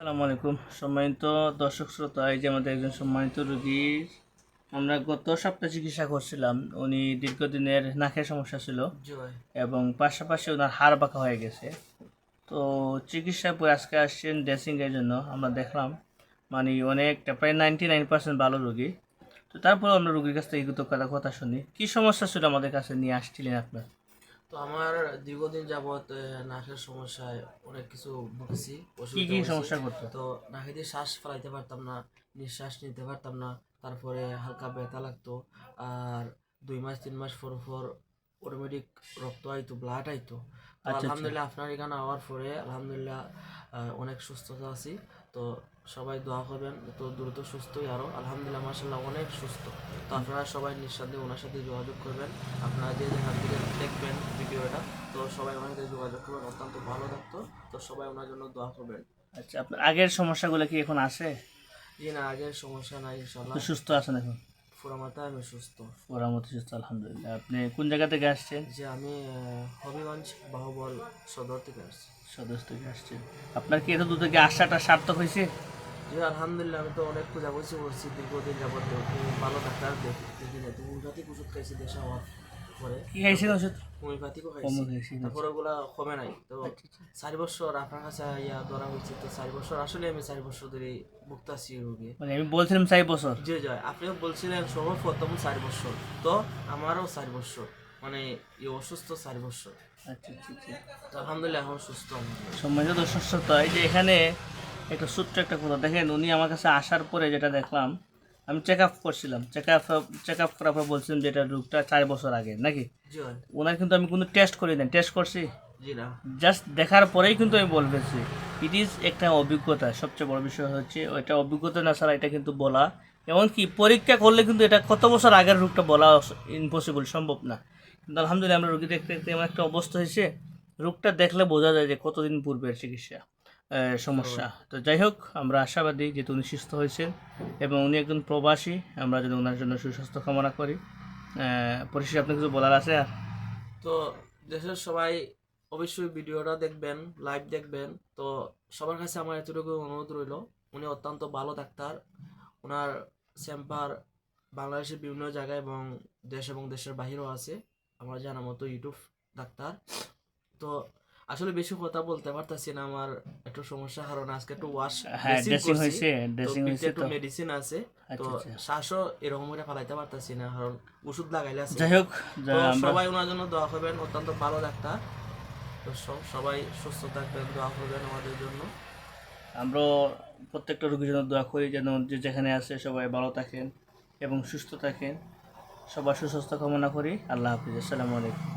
আসসালামু আলাইকুম। সম্মানিত দর্শক শ্রোতা এই যে আমাদের একজন সম্মানিত রোগীর আমরা গত সপ্তাহে চিকিৎসা করছিলাম। উনি দীর্ঘদিনের নাকের সমস্যা ছিল এবং পাশাপাশি ওনার হাড় বাঁকা হয়ে গেছে। তো চিকিৎসা পরে আজকে আসছেন ড্রেসিংয়ের জন্য আমরা দেখলাম মানে অনেকটা প্রায় নাইনটি নাইন পার্সেন্ট ভালো রোগী। তো তারপরে আমরা রোগীর কাছ থেকে কথা কথা শুনি। কী সমস্যা ছিল আমাদের কাছে নিয়ে আসছিলেন আপনার? তো আমার দীর্ঘদিন আহ, নাকের সমস্যায় অনেক কিছু ভুগেছি কী কী। সমস্যা করতো তো নাকে দিয়ে শ্বাস ফেলাইতে পারতাম না নিঃশ্বাস নিতে পারতাম না তারপরে হালকা ব্যথা লাগতো আর দুই মাস তিন মাস পর পর অটোমেটিক রক্ত আইতো ব্লাড আইতো। তো আচ্ছা। আলহামদুলিল্লাহ আপনার এখানে আওয়ার পরে আলহামদুলিল্লাহ অনেক সুস্থতা আছি। তো সবাই দোয়া করবেন তো দ্রুত সুস্থই আরও আলহামদুলিল্লাহ মাসাল্লাহ অনেক সুস্থ। তো আপনারা সবাই নিঃস্বাদে ওনার সাথে যোগাযোগ করবেন। আপনারা যে থেকে দেখবেন ভিডিওটা। তো সবাই ওনার সাথে যোগাযোগ করবেন অত্যন্ত ভালো থাকতো। তো সবাই ওনার জন্য দোয়া করবেন। আচ্ছা আপনার আগের সমস্যাগুলো কি এখন আসে জি না আগের সমস্যা নাই ইনশাল্লাহ সুস্থ আছেন এখন? পুরো আমি সুস্থ। ওরা সুস্থ আলহামদুলিল্লাহ। আপনি কোন জায়গা থেকে আসছেন? যে আমি হবিগঞ্জ বাহুবল সদর থেকে আসছি। সদস্য থেকে আসছেন। আপনার কি এত দূর থেকে আসাটা সার্থক হয়েছে? জি আলহামদুলিল্লাহ আমি তো অনেক খোঁজাখুঁজি করছি দীর্ঘদিন যাবত ভালো ডাক্তার দেখি দেখি না হোমিওপ্যাথিক ওষুধ খাইছি দেশে কি খাইছেন ওষুধ? হোমিওপ্যাথিকও খাইছি। খাইছেন তারপরে ওগুলা কমে নাই। তো চার বছর আপনার কাছে ইয়া ধরা হয়েছে তো চার বছর আসলে আমি চার বছর ধরে ভুগতাছি রোগী। মানে আমি বলছিলাম বছর। জি আপনিও বলছিলেন সর্বপ্রথম চার বছর তো আমারও চার বছর মানে এই অসুস্থ চার বছর। আচ্ছা আচ্ছা আচ্ছা। আলহামদুলিল্লাহ এখন সুস্থ সম্মানিত দর্শক শ্রোতা এই যে এখানে একটা ছোট্ট একটা কথা। দেখেন উনি আমার কাছে আসার পরে যেটা দেখলাম আমি চেক আপ করছিলাম। চেক আপ চেক আপ করার পর বলছিলাম যে এটা রোগটা চার বছর আগে নাকি? ওনার কিন্তু আমি কোনো টেস্ট করি না টেস্ট করছি জাস্ট দেখার পরেই কিন্তু আমি বলতেছি ইট ইজ একটা অভিজ্ঞতা। সবচেয়ে বড় বিষয় হচ্ছে ওইটা অভিজ্ঞতা না ছাড়া এটা কিন্তু বলা এমনকি পরীক্ষা করলে কিন্তু এটা কত বছর আগের রোগটা বলা ইম্পসিবল সম্ভব না। কিন্তু আলহামদুলিল্লাহ আমরা রোগী দেখতে দেখতে এমন একটা অবস্থা হয়েছে। রোগটা দেখলে বোঝা যায় যে কতদিন পূর্বের চিকিৎসা। সমস্যা। তো যাই হোক আমরা আশাবাদী যেহেতু উনি সুস্থ হয়েছেন এবং উনি একজন প্রবাসী আমরা যদি ওনার জন্য সুস্বাস্থ্য কামনা করি। পরিশেষে আপনি কিছু বলার আছে? আর তো দেশের সবাই অবশ্যই ভিডিওটা দেখবেন লাইভ দেখবেন। তো সবার কাছে আমার এতটুকু অনুরোধ রইল উনি অত্যন্ত ভালো ডাক্তার। ওনার চেম্বার বাংলাদেশের বিভিন্ন জায়গায় এবং দেশ এবং দেশের বাহিরেও আছে। আমার জানা মতো ইউটিউব ডাক্তার। তো আসলে বেশি কথা বলতে পারতাছি না আমার একটু সমস্যা কারণ আজকে একটু ওয়াশ ড্রেসিং হয়েছে ড্রেসিং হয়েছে তো। মেডিসিন আছে তো আচ্ছা। আচ্ছা শ্বাসও এরকম করে ফালাইতে পারতাছি না কারণ ওষুধ লাগাইলে আছে। যাই হোক সবাই ওনার জন্য দোয়া করবেন অত্যন্ত ভালো ডাক্তার। তো সব সবাই সুস্থ থাকবেন দোয়া করবেন আমাদের জন্য। আমরা প্রত্যেকটা রোগীর জন্য দোয়া করি যেন যে যেখানে আছে সবাই ভালো থাকেন এবং সুস্থ থাকেন। সবার সুস্বাস্থ্য কামনা করি। আল্লাহ হাফিজ। আসসালামু আলাইকুম।